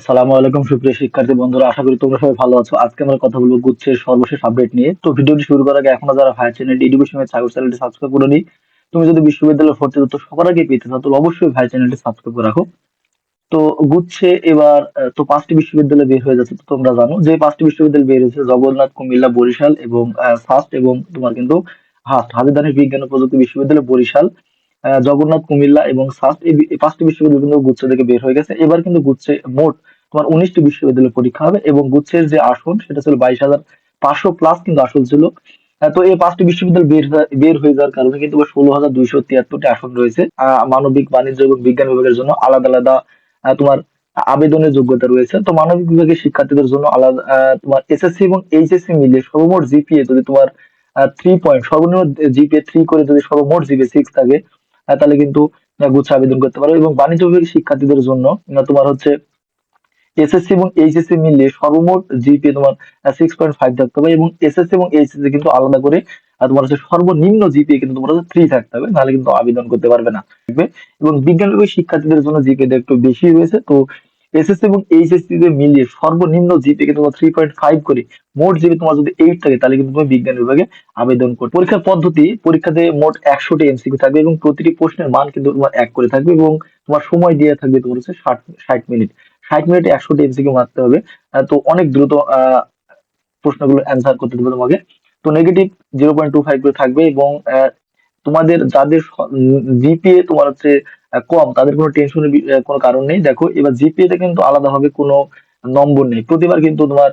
আসসালামু আলাইকুম, সুপ্রিয় শিক্ষার্থী বন্ধুরা, আশা করি তোমরা সবাই ভালো আছো। আজকে আমরা কথা বলব গুচ্ছের সর্বশেষ আপডেট নিয়ে। তো ভিডিওটি শুরু করার আগে এখনও যারা ভাই চ্যানেল এডুকেশনের সাগর চ্যানেলটি সাবস্ক্রাইব করে নি তুমি যদি বিশ্ববিদ্যালয়ে ভর্তি তথ্য সবার আগে পেতে চাও, তাহলে অবশ্যই ভাই চ্যানেলটি সাবস্ক্রাইব করে রাখো। তো গুচ্ছে এবার তো পাঁচটি বিশ্ববিদ্যালয় বের হয়ে যাচ্ছে, তো তোমরা জানো যে পাঁচটি বিশ্ববিদ্যালয় বের হয়েছে, জগন্নাথ, কুমিল্লা, বরিশাল এবং ফার্স্ট এবং তোমার কিন্তু হাস্ট হাজিদানের বিজ্ঞান ও প্রযুক্তি বিশ্ববিদ্যালয় বরিশাল। জগন্নাথ, কুমিল্লা এবং এই এই পাঁচটি বিশ্ববিদ্যালয় কিন্তু গুচ্ছ থেকে বের হয়ে গেছে। এবার কিন্তু গুচ্ছে মোট তোমার উনিশটি বিশ্ববিদ্যালয় পরীক্ষা হবে এবং গুচ্ছের যে আসন, সেটা ছিল বাইশ হাজার পাঁচশো প্লাস কিন্তু আসন ছিল। তো এই পাঁচটি বিশ্ববিদ্যালয় বের হয়ে- হয়ে যাওয়ার কারণে কিন্তু ষোলো হাজার দুইশো তিয়াত্তরটি আসন রয়েছে। মানবিক, বাণিজ্য এবং বিজ্ঞান বিভাগের জন্য আলাদা আলাদা তোমার আবেদনের যোগ্যতা রয়েছে। তো মানবিক বিভাগের শিক্ষার্থীদের জন্য আলাদা তোমার এসএসসি এবং এইচএসসি মিলিয়ে সর্বমোট জিপিএ যদি তোমার থ্রি পয়েন্ট সর্বনিম্ন জিপিএ থ্রি করে যদি সর্বমোট জিপিএ সিক্স থাকে তাহলে কিন্তু গুচ্ছ আবেদন করতে পারো। এবং বাণিজ্য বিভাগের শিক্ষার্থীদের জন্য, তোমার হচ্ছে এসএসসি এবং এইচএসসি মিলিয়ে সর্বমোট জিপিএ তোমার সিক্স পয়েন্ট ফাইভ থাকতে হবে এবং এসএসসি এবং এইচএসসি কিন্তু আলাদা করে তোমার হচ্ছে সর্বনিম্ন জিপিএ কিন্তু তোমার হচ্ছে থ্রি থাকতে হবে, নাহলে কিন্তু আবেদন করতে পারবে না। এবং বিজ্ঞান বিভাগের শিক্ষার্থীদের জন্য জিপিএ একটু বেশি রয়েছে, তো এসএসসি এবং এইচএসসি তে মিলিয়ে সর্বনিম্ন জিপিএ কিন্তু তোমার থ্রি পয়েন্ট ফাইভ করে, মোট জিপি তোমার যদি এইট থাকে, তাহলে কিন্তু তুমি বিজ্ঞান বিভাগে আবেদন করবে। পরীক্ষার পদ্ধতি, পরীক্ষাতে মোট একশোটি এমসিকিউ থাকবে এবং প্রতিটি প্রশ্নের মান কিন্তু তোমার এক করে থাকবে এবং তোমার সময় দেওয়া থাকবে তোমার হচ্ছে ষাট ষাট মিনিট। ষাট মিনিটে একশোটি এমসিকিউ মারতে হবে। তো অনেক দ্রুত প্রশ্নগুলো অ্যান্সার করতে দেবে তোমাকে। তো negative zero point two five করে থাকবে এবং তোমাদের যাদের জিপিএ তোমার হচ্ছে কম, তাদের কোনো টেনশনের কোনো কারণ নেই। দেখো, এবার জিপিএ তে কিন্তু আলাদাভাবে কোনো নম্বর নেই। প্রতিবার কিন্তু তোমার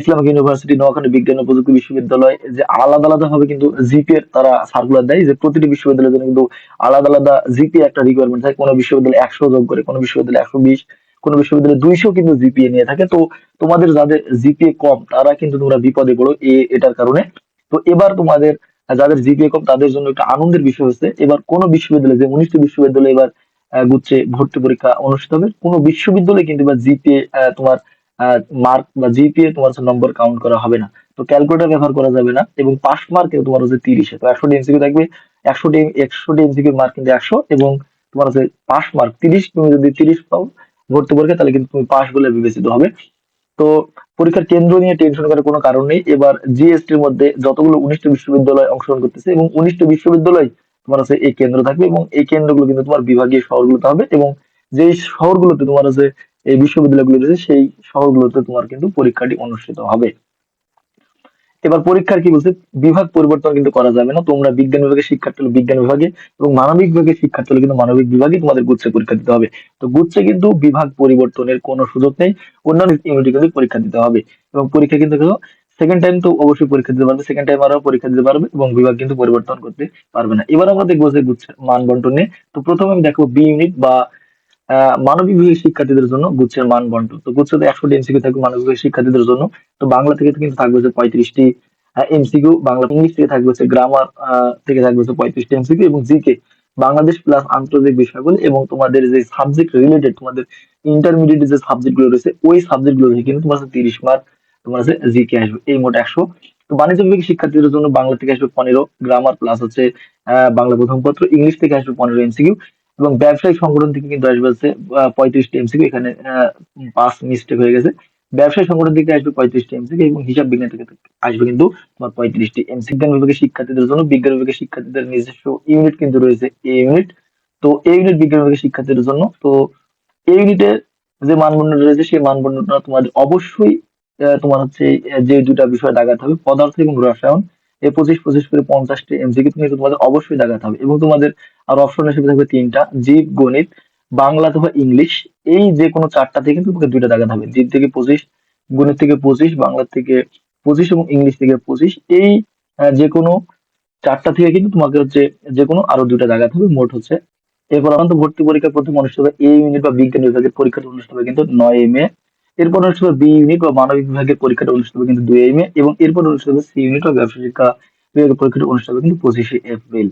ইসলামিক ইউনিভার্সিটি, নোয়াখালী বিজ্ঞান ও প্রযুক্তি বিশ্ববিদ্যালয় যে আলাদা আলাদা ভাবে কিন্তু জিপিএ তারা সার্কুলার দেয়। যে প্রতিটি বিশ্ববিদ্যালয়ের জন্য কিন্তু আলাদা আলাদা জিপিএ একটা রিকোয়ারমেন্ট থাকে। কোনো বিশ্ববিদ্যালয় একশো যোগ করে, কোনো বিশ্ববিদ্যালয় একশো বিশ। কোনো বিশ্ববিদ্যালয়ে দুইশো কিন্তু জিপিএ নিয়ে থাকে। তো তোমাদের যাদের জিপিএ কম, তারা কিন্তু তোমরা বিপদে পড়ো এটার কারণে। তো এবার তোমাদের, যাদের জিপিএ কম, তাদের জন্য একটা আনন্দের বিষয় হচ্ছে, এবার কোন বিশ্ববিদ্যালয়ে যে উনিশটি বিশ্ববিদ্যালয়ে এবার গুচ্ছে ভর্তি পরীক্ষা অনুষ্ঠিত হবে, কোন বিশ্ববিদ্যালয়ে কিন্তু এবার জিপিএ তোমার মার্ক বা জিপিএ তোমার নম্বর কাউন্ট করা হবে না। তো ক্যালকুলেটর ব্যবহার করা যাবে না এবং পাস মার্কে তোমার হচ্ছে তিরিশে। তো একশোটি এমসিকিউ থাকবে, একশোটি একশোটি এমসিকিউ মার্ক কিন্তু একশো এবং তোমার হচ্ছে পাস মার্ক তিরিশ। তুমি যদি তিরিশ পাও ভর্তি পরীক্ষা, তাহলে কিন্তু তুমি পাস বলে বিবেচিত হবে। তো পরীক্ষার কেন্দ্র নিয়ে টেনশন করার কোনো কারণ নেই। এবার জিএসটি এর মধ্যে যতগুলো উনিশটি বিশ্ববিদ্যালয় অংশগ্রহণ করতেছে এবং উনিশটি বিশ্ববিদ্যালয় তোমার আছে এই কেন্দ্র থাকবে এবং এই কেন্দ্রগুলো কিন্তু তোমার বিভাগীয় শহরগুলোতে হবে এবং যে শহরগুলোতে তোমার আছে এই বিশ্ববিদ্যালয়গুলো রয়েছে, সেই শহরগুলোতে তোমার কিন্তু পরীক্ষাটি অনুষ্ঠিত হবে। এবার পরীক্ষার কি বলছে? বিভাগ পরিবর্তন কিন্তু করা যাবে না। তোমরা বিজ্ঞান বিভাগের শিক্ষার্থী হলে বিজ্ঞান বিভাগে এবং মানবিক বিভাগের শিক্ষার্থী হলে কিন্তু মানবিক বিভাগে তোমাদের গুচ্ছে পরীক্ষা দিতে হবে। তো গুচ্ছে কিন্তু বিভাগ পরিবর্তনের কোনো সুযোগ নেই। অন্যান্য ইউনিটে কিন্তু পরীক্ষা দিতে হবে। এবং পরীক্ষা কিন্তু সেকেন্ড টাইম তো অবশ্যই পরীক্ষা দিতে পারবে। সেকেন্ড টাইম আরও পরীক্ষা দিতে পারবে এবং বিভাগ কিন্তু পরিবর্তন করতে পারবে না। এবার আমরা দেখব যে গুচ্ছের মান নিয়ে। তো প্রথমে আমি দেখব বি ইউনিট বা মানবিক বিভাগের শিক্ষার্থীদের জন্য গুচ্ছের মান বন্টন। তো গুচ্ছতে এমসিকিউ থাকবে মানবিক বিভাগের শিক্ষার্থীদের জন্য। তো বাংলা থেকে কিন্তু থাকবে পঁয়ত্রিশটি এমসিকিউ বাংলা ইংলিশ থেকে থাকবে হচ্ছে গ্রামার থেকে থাকবে হচ্ছে পঁয়ত্রিশটি এমসিকিউ এবং জিকে বাংলাদেশ প্লাস আন্তর্জাতিক বিষয়গুলো এবং তোমাদের যে সাবজেক্ট রিলেটেড তোমাদের ইন্টারমিডিয়েট যে সাবজেক্টগুলো রয়েছে, ওই সাবজেক্টগুলো থেকে কিন্তু তোমার তিরিশ মার্ক তোমার হচ্ছে জিকে আসবে, এই মোট একশো। তো বাণিজ্য বিভাগের শিক্ষার্থীদের জন্য বাংলা থেকে আসবে পনেরো গ্রামার প্লাস হচ্ছে বাংলা প্রথম পত্র, ইংলিশ থেকে আসবে পনেরো এমসিকিউ এবং ব্যবসায়িক সংগঠন থেকে কিন্তু আসবে হচ্ছে পঁয়ত্রিশটি এমসিকিউ। এখানে পাঁচ মিস্টেক হয়ে গেছে। ব্যবসায় সংগঠন থেকে আসবে পঁয়ত্রিশটি এমসিকিউ এবং হিসাব বিজ্ঞান থেকে আসবে কিন্তু তোমার পঁয়ত্রিশটি এমসি বিজ্ঞান বিভাগের শিক্ষার্থীদের জন্য, বিজ্ঞান বিভাগের শিক্ষার্থীদের নিজস্ব ইউনিট কিন্তু রয়েছে এ ইউনিট তো এই ইউনিট বিজ্ঞান বিভাগের শিক্ষার্থীদের জন্য, তো এই ইউনিটের যে মানবন্ধন রয়েছে, সেই মানবন্ধনটা তোমাদের অবশ্যই তোমার হচ্ছে যে দুটা বিষয় দাগাতে হবে, পদার্থ এবং রসায়ন। এই পঁচিশ পঁচিশ করে পঞ্চাশটি এমসিকিউ কিন্তু তোমাদের অবশ্যই দাগাতে হবে এবং তোমাদের আর অপশন হিসেবে থাকবে তিনটা জীব গণিত, বাংলা অথবা ইংলিশ। এই যে কোনো চারটা থেকে কিন্তু তোমাকে দুইটা দাগাতে হবে জীব থেকে পঁচিশ, গণিত থেকে পঁচিশ, বাংলা থেকে পঁচিশ এবং ইংলিশ থেকে পঁচিশ। এই যে কোনো চারটা থেকে কিন্তু তোমাকে হচ্ছে যে কোনো আরও দুইটা দাগাতে হবে মোট হচ্ছে। এরপর আমাদের ভর্তি পরীক্ষা প্রথম অনুষ্ঠিত হবে এ ইউনিট বা বিজ্ঞান বিভাগের পরীক্ষাটা অনুষ্ঠিত হবে কিন্তু নয় মে। এরপর অনুষ্ঠিত হবে বি ইউনিট বা মানবিক বিভাগের পরীক্ষাটা অনুষ্ঠিত হবে কিন্তু দুই মে। এবং এরপর অনুষ্ঠিত হবে সি ইউনিট বা ব্যবসা শিক্ষা বিভাগের পরীক্ষাটা অনুষ্ঠিত হবে কিন্তু পঁচিশে এপ্রিল।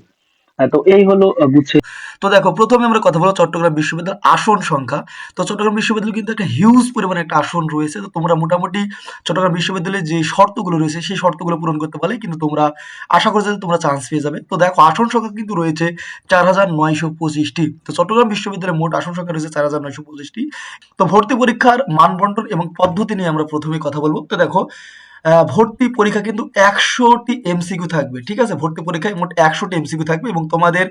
তো এই হলো গুচ্ছে তো দেখো, প্রথমে আমরা কথা বলব চট্টগ্রাম বিশ্ববিদ্যালয়ের আসন সংখ্যা। তো চট্টগ্রাম বিশ্ববিদ্যালয় কিন্তু একটা হিউজ পরিমাণে একটা আসন রয়েছে। তো তোমরা মোটামুটি চট্টগ্রাম বিশ্ববিদ্যালয়ে যে শর্তগুলো রয়েছে, সেই শর্তগুলো পূরণ করতে পারলে কিন্তু তোমরা আশা করছ যে তোমরা চান্স পেয়ে যাবে। তো দেখো, আসন সংখ্যা কিন্তু রয়েছে চার হাজার নয়শো পঁচিশটি। তো চট্টগ্রাম বিশ্ববিদ্যালয়ে মোট আসন সংখ্যা রয়েছে চার হাজার নয়শো পঁচিশটি। তো ভর্তি পরীক্ষার মানবন্টন এবং পদ্ধতি নিয়ে আমরা প্রথমে কথা বলব। তো দেখো ভর্তি পরীক্ষা কিন্তু একশোটি এমসিকিউ থাকবে, ঠিক আছে? ভর্তি পরীক্ষায় মোট একশোটি এমসিকিউ থাকবে এবং তোমাদের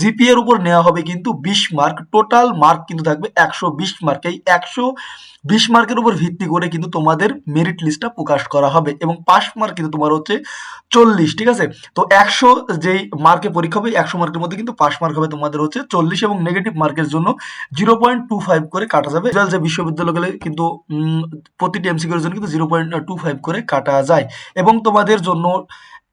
জিপি এর উপর নেওয়া হবে কিন্তু বিশ মার্ক টোটাল মার্ক কিন্তু থাকবে একশো বিশ মার্ক এই একশো বিশ মার্কের উপর ভিত্তি করে কিন্তু তোমাদের মেরিট লিস্টটা প্রকাশ করা হবে এবং পাস মার্ক কিন্তু তোমার হচ্ছে চল্লিশ, ঠিক আছে? তো একশো যেই মার্কে পরীক্ষা হবে, একশো মার্কের মধ্যে কিন্তু পাস মার্ক হবে তোমাদের হচ্ছে চল্লিশ এবং নেগেটিভ মার্কের জন্য জিরো পয়েন্ট টু ফাইভ করে কাটা যাবে। যে বিশ্ববিদ্যালয়গুলো কিন্তু প্রতিটি এমসিকিউর জন্য কিন্তু জিরো পয়েন্ট টু ফাইভ করে কাটা যায়। এবং তোমাদের জন্য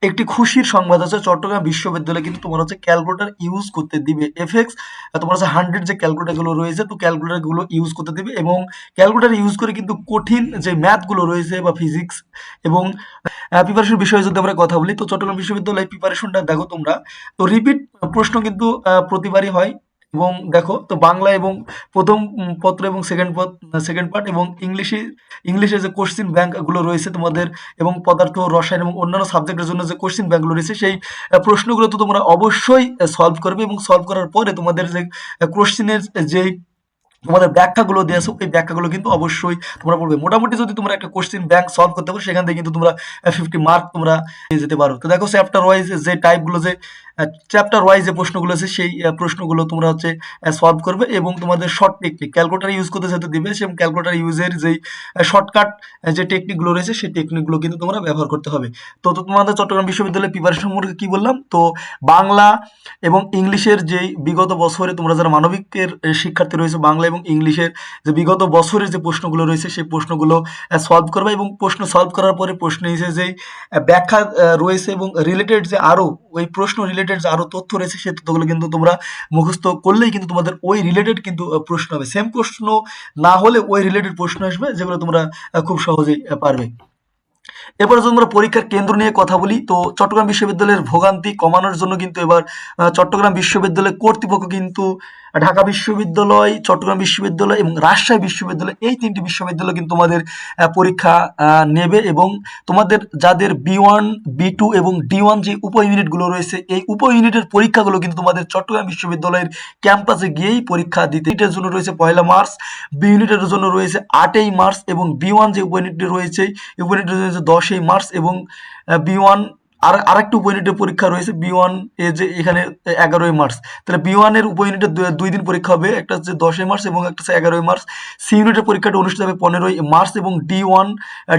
একটি খুশির সংবাদ আছে, চট্টগ্রাম বিশ্ববিদ্যালয় কিন্তু তোমার হচ্ছে ক্যালকুলেটর ইউজ করতে দিবে। এফএক্স তোমার হচ্ছে হান্ড্রেড যে ক্যালকুলেটরগুলো রয়েছে, তো ক্যালকুলেটরগুলো ইউজ করতে দিবে এবং ক্যালকুলেটর ইউজ করে কিন্তু কঠিন যে ম্যাথগুলো রয়েছে বা ফিজিক্স এবং প্রিপারেশন বিষয়ে যদি আমরা কথা বলি, তো চট্টগ্রাম বিশ্ববিদ্যালয় প্রিপারেশনটা দেখো তোমরা। তো রিপিট প্রশ্ন কিন্তু প্রতিবারই হয়। এবং দেখো, তো বাংলা এবং প্রথম পত্র এবং সেকেন্ড সেকেন্ড পার্ট এবং ইংলিশে ইংলিশে যে কোশ্চিন ব্যাঙ্কগুলো রয়েছে তোমাদের এবং পদার্থ রসায়ন এবং অন্যান্য সাবজেক্টের জন্য যে কোশ্চিন ব্যাংকগুলো রয়েছে, সেই প্রশ্নগুলো তো তোমরা অবশ্যই সলভ করবে এবং সলভ করার পরে তোমাদের যে কোশ্চিনের যেই তোমাদের ব্যাখ্যাগুলো দেওয়া আছে ওই ব্যাখ্যাগুলো কিন্তু অবশ্যই তোমরা পড়বে। মোটামুটি যদি তোমরা একটা কোশ্চিন ব্যাংক সলভ করতে পারো, সেখান থেকে কিন্তু তোমরা ফিফটি মার্ক তোমরা পেয়ে যেতে পারো। তো দেখো চ্যাপ্টার ওয়াইজ যে টাইপগুলো যে চ্যাপ্টার ওয়াইজ যে প্রশ্নগুলো আছে, সেই প্রশ্নগুলো তোমরা হচ্ছে সলভ করবে এবং তোমাদের শর্ট টেকনিক ক্যালকুলেটার ইউজ করতে যেতে দিবে, সেই ক্যালকুলেটার ইউজের যেই শর্টকাট যে টেকনিকগুলো রয়েছে, সেই টেকনিকগুলো কিন্তু তোমরা ব্যবহার করতে হবে। তো তো তোমাদের চট্টগ্রাম বিশ্ববিদ্যালয়ের প্রিপারেশন সম্পর্কে কি বললাম? তো বাংলা এবং ইংলিশের যেই বিগত বছরে তোমরা যারা মানবিকের শিক্ষার্থী রয়েছে, বাংলা এবং ইংলিশের যে বিগত বছরের যে প্রশ্নগুলো রয়েছে সেই প্রশ্নগুলো সলভ করবে এবং প্রশ্ন সলভ করার পরে প্রশ্ন হিসেবে যে আহ, ব্যাখ্যা রয়েছে এবং রিলেটেড যে আরও ওই প্রশ্ন রিলেটেড যে আরও তথ্য রয়েছে সেই তথ্যগুলো কিন্তু তোমরা মুখস্থ করলেই কিন্তু তোমাদের ওই রিলেটেড কিন্তু প্রশ্ন হবে। সেম প্রশ্ন না হলে ওই রিলেটেড প্রশ্ন আসবে যেগুলো তোমরা খুব সহজেই পারবে। এরপরে যদি আমরা পরীক্ষার কেন্দ্র নিয়ে কথা বলি তো চট্টগ্রাম বিশ্ববিদ্যালয়ের ভোগান্তি কমানোর জন্য কিন্তু এবার চট্টগ্রাম বিশ্ববিদ্যালয় কর্তৃপক্ষ কিন্তু ঢাকা বিশ্ববিদ্যালয়, চট্টগ্রাম বিশ্ববিদ্যালয় এবং রাজশাহী বিশ্ববিদ্যালয় এই তিনটি বিশ্ববিদ্যালয় কিন্তু তোমাদের পরীক্ষা নেবে এবং তোমাদের যাদের বি ওয়ান, বি টু এবং ডি ওয়ান যে উপ ইউনিটগুলো রয়েছে, এই উপ ইউনিটের পরীক্ষাগুলো কিন্তু তোমাদের চট্টগ্রাম বিশ্ববিদ্যালয়ের ক্যাম্পাসে গিয়েই পরীক্ষা দিতে এটার জন্য রয়েছে পয়লা মার্চ, বি ইউনিটের জন্য রয়েছে আটই মার্চ এবং বি ওয়ান যে উপ ইউনিট রয়েছে উপ ইউনিট রয়েছে দশই মার্চ এবং বি ওয়ান আর আরেকটি উপ ইউনিটের পরীক্ষা রয়েছে বি ওয়ান এ যে এখানে এগারোই মার্চ। তাহলে বি ওয়ানের এর ইউনিটের দু- দুই দিন পরীক্ষা হবে, একটা হচ্ছে দশই মার্চ এবং একটা হচ্ছে এগারোই মার্চ। সি ইউনিটের পরীক্ষাটা অনুষ্ঠিত হবে পনেরোই মার্চ এবং ডি ওয়ান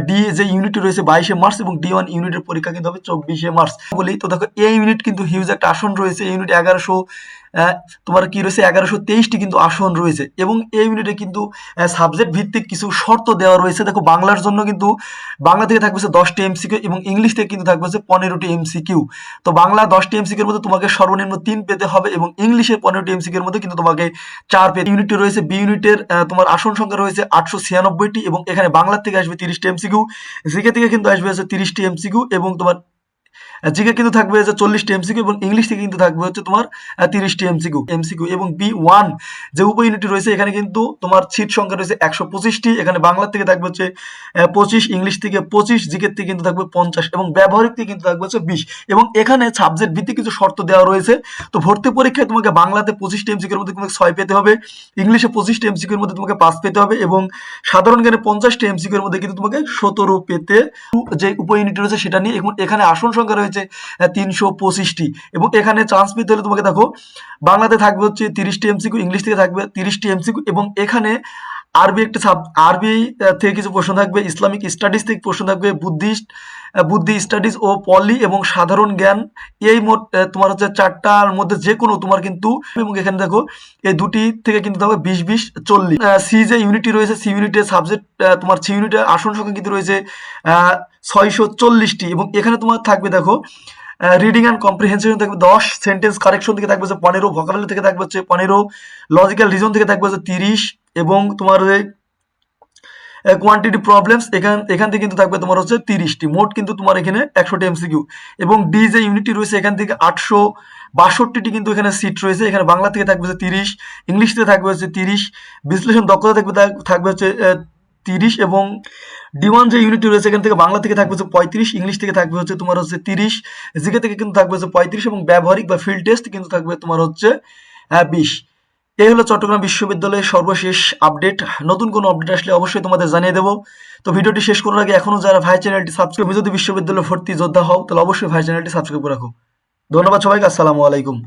ডি যে ইউনিট রয়েছে বাইশে মার্চ এবং ডি ওয়ান ইউনিটের পরীক্ষা কিন্তু হবে চব্বিশে মার্চ। বলি তো দেখো এই ইউনিট কিন্তু হিউজ একটা আসন রয়েছে ইউনিট এগারোশো তোমার কি রয়েছে এগারোশো তেইশটি কিন্তু আসন রয়েছে এবং এই ইউনিটে কিন্তু সাবজেক্ট ভিত্তিক কিছু শর্ত দেওয়া রয়েছে। দেখো, বাংলার জন্য কিন্তু বাংলা থেকে থাকবে হচ্ছে দশটি এমসিকিউ এবং ইংলিশ থেকে কিন্তু থাকবে হচ্ছে পনেরোটি এমসিকিউ তো বাংলা দশটি এমসিকিউর মধ্যে তোমাকে সর্বনিম্ন তিন পেতে হবে এবং ইংলিশের পনেরোটি এমসিকিউর মধ্যে কিন্তু তোমাকে চার পেতে ইউনিটটি রয়েছে বি ইউনিটের তোমার আসন সংখ্যা রয়েছে আটশো ছিয়ানব্বইটি এবং এখানে বাংলার থেকে আসবে তিরিশটি এমসিকিউ জিকে থেকে কিন্তু আসবে হচ্ছে তিরিশটি এমসিকিউ এবং তোমার জিকে কিন্তু থাকবে হচ্ছে চল্লিশটি এমসিকিউ এবং ইংলিশ থেকে কিন্তু থাকবে হচ্ছে তোমার তিরিশটি এমসিকিউ এমসিকিউ এবং বি ওয়ান যে উপ ইউনিটি রয়েছে, এখানে কিন্তু তোমার সিট সংখ্যা রয়েছে একশো পঁচিশটি। এখানে বাংলা থেকে থাকবে হচ্ছে পঁচিশ ইংলিশ থেকে পঁচিশ জিকের থেকে কিন্তু থাকবে পঞ্চাশ এবং ব্যবহারিক থেকে কিন্তু থাকবে হচ্ছে বিশ। এবং এখানে সাবজেক্ট ভিত্তিক কিছু শর্ত দেওয়া রয়েছে। তো ভর্তি পরীক্ষায় তোমাকে বাংলাতে পঁচিশটি এমসিকিউর মধ্যে তোমাকে ছয় পেতে হবে ইংলিশে পঁচিশটি এমসিকিউর মধ্যে তোমাকে পাঁচ পেতে হবে এবং সাধারণ জ্ঞানে পঞ্চাশটি এমসিকিউর মধ্যে কিন্তু তোমাকে সতেরো পেতে যে উপ ইউনিট রয়েছে সেটা নিয়ে এখন এখানে আসন সংখ্যা রয়েছে তিনশো পঁচিশটি। এবং এখানে চান্স পেতে হলে তোমাকে দেখো, বাংলাতে থাকবে হচ্ছে তিরিশটি এমসিকিউ ইংলিশ থেকে থাকবে তিরিশটি এমসিকিউ এবং এখানে আরবি একটা সাব আরবি থেকে কিছু প্রশ্ন থাকবে ইসলামিক স্টাডিজ থেকে প্রশ্ন থাকবে বুদ্ধিস্ট বুদ্ধি স্টাডিজ ও পলি এবং সাধারণ জ্ঞান। এই মোট তোমার হচ্ছে চারটার মধ্যে যে কোনো তোমার কিন্তু, এবং এখানে দেখো, এই দুটি থেকে কিন্তু থাকবে বিশ বিশ, চল্লিশ। সি যে ইউনিটি রয়েছে সি ইউনিটের সাবজেক্ট তোমার সি ইউনিটের আসন সংখ্যা কিন্তু রয়েছে ছয়শো চল্লিশটি এবং এখানে তোমার থাকবে দেখো রিডিং অ্যান্ড কম্প্রিহেনশন থাকবে দশ সেন্টেন্স কারেকশন থেকে থাকবে হচ্ছে পনেরো ভোকাবুলারি থেকে থাকবে হচ্ছে পনেরো লজিক্যাল রিজন থেকে থাকবে হচ্ছে তিরিশ এবং তোমার কোয়ান্টিটি প্রবলেমস এখান এখান থেকে কিন্তু থাকবে তোমার হচ্ছে তিরিশটি। মোট কিন্তু তোমার এখানে একশোটি এমসিকিউ এবং ডি যে ইউনিটি রয়েছে এখান থেকে আটশো বাষট্টিটি কিন্তু এখানে সিট রয়েছে। এখানে বাংলা থেকে থাকবে হচ্ছে তিরিশ, ইংলিশ থেকে থাকবে হচ্ছে তিরিশ, বিশ্লেষণ দক্ষতা থাকবে থাকবে হচ্ছে তিরিশ এবং ডি ওয়ান যে ইউনিটি রয়েছে, এখান থেকে বাংলা থেকে থাকবে হচ্ছে পঁয়ত্রিশ, ইংলিশ থেকে থাকবে হচ্ছে তোমার হচ্ছে তিরিশ, জিকে থেকে কিন্তু থাকবে হচ্ছে পঁয়ত্রিশ এবং ব্যবহারিক বা ফিল্ড টেস্ট কিন্তু থাকবে তোমার হচ্ছে বিশ। এই হলো চট্টগ্রাম বিশ্ববিদ্যালয়ের সর্বশেষ আপডেট নতুন কোনো আপডেট আসলে অবশ্যই তোমাদের জানিয়ে দেবো। তো ভিডিওটি শেষ করার আগে এখনও যারা ভাই চ্যানেলটি সাবস্ক্রাইব যদি বিশ্ববিদ্যালয়ে ভর্তি যোদ্ধা হও, তাহলে অবশ্যই ভাই চ্যানেলটি সাবস্ক্রাইব করে রাখো। ধন্যবাদ সবাইকে, আসসালামু আলাইকুম।